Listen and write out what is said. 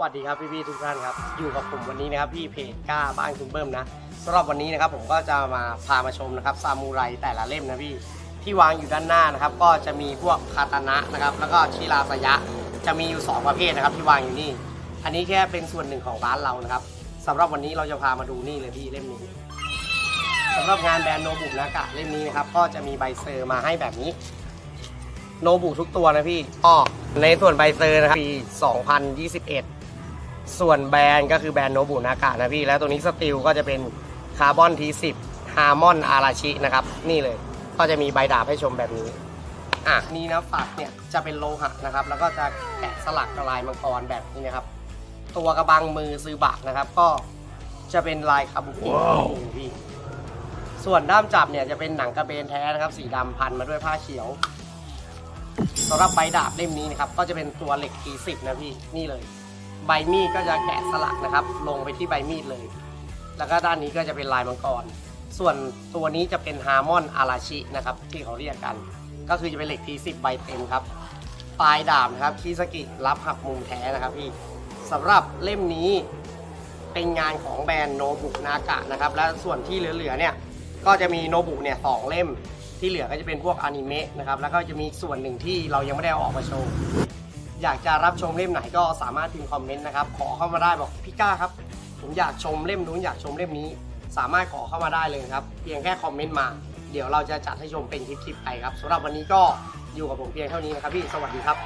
วัสดีครับพี่ๆทุกท่านครับอยู่กับผมวันนี้นะครับพี่เพจกล้าบ้านคุณเบิ้มนะสำหรับวันนี้นะครับผมก็จะมาพามาชมนะครับซามูไรแต่ละเล่มนะพี่ที่วางอยู่ด้านหน้านะครับ ก็จะมีพวกคาตานะนะครับ แล้วก็ชิราสยะจะมีอยู่ 2 ประเภทนะครับ ที่วางอยู่นี่ อันนี้แค่เป็นส่วนหนึ่งของร้านเรานะครับสำหรับวันนี้เราจะพามาดูนี่เลยพี่เล่มนี้สำหรับงานแบรนด์โนบุนากะเล่มนี้นะครับก็จะมีใบเซอร์มาให้แบบนี้โนบุทุกตัวนะพี่ก็ในส่วนใบเซอร์นะครับปี 2021 ส่วนแบรนด์ก็คือแบรนด์โนบุนากะนะพี่ แล้วตัวนี้สติลก็จะเป็นคาร์บอนทีสิบฮาร์มอนอาราชินะครับ นี่เลยก็จะมีใบดาบให้ชมแบบนี้อะนี่นะฝักเนี่ยจะเป็นโลหะนะครับ แล้วก็จะแกะสลักลายมังกรแบบนี้นะครับ ตัวกระบังมือซือบะนะครับ ก็จะเป็นลายคาบุกินี่พี่ส่วนด้ามจับเนี่ยจะเป็นหนังกระเบนแท้นะครับ สีดำพันมาด้วยผ้าเขียวสำหรับใบดาบเล่มนี้นะครับ ก็จะเป็นตัวเหล็ก T10 นะพี่นี่เลย ใบมีดก็จะแกะสลักนะครับ ลงไปที่ใบมีดเลย แล้วก็ด้านนี้ก็จะเป็นลายมังกร ส่วนตัวนี้จะเป็นฮาร์มอนอาราชินะครับที่เขาเรียกกัน ก็คือจะเป็นเหล็ก T10 ใบเต็มครับ ปลายดาบนะครับคิสกิรับหักมุมแท้นะครับพี่สำหรับเล่มนี้เป็นงานของแบรนด์โนบุนากะนะครับ และส่วนที่เหลือๆเนี่ยก็จะมีโนบุเนี่ยสองเล่มที่เหลือก็จะเป็นพวกอนิเมะนะครับ แล้วก็จะมีส่วนหนึ่งที่เรายังไม่ได้เอาออกมาโชว์ อยากจะรับชมเล่มไหนก็สามารถพิมพ์คอมเมนต์นะครับ ขอเข้ามาได้บอกพี่ก้าครับ ผมอยากชมเล่มนู้นอยากชมเล่มนี้ สามารถขอเข้ามาได้เลยครับ เพียงแค่คอมเมนต์มา เดี๋ยวเราจะจัดให้ชมเป็นคลิปๆไปครับสำหรับวันนี้ก็อยู่กับผมเพียงเท่านี้นะครับพี่สวัสดีครับ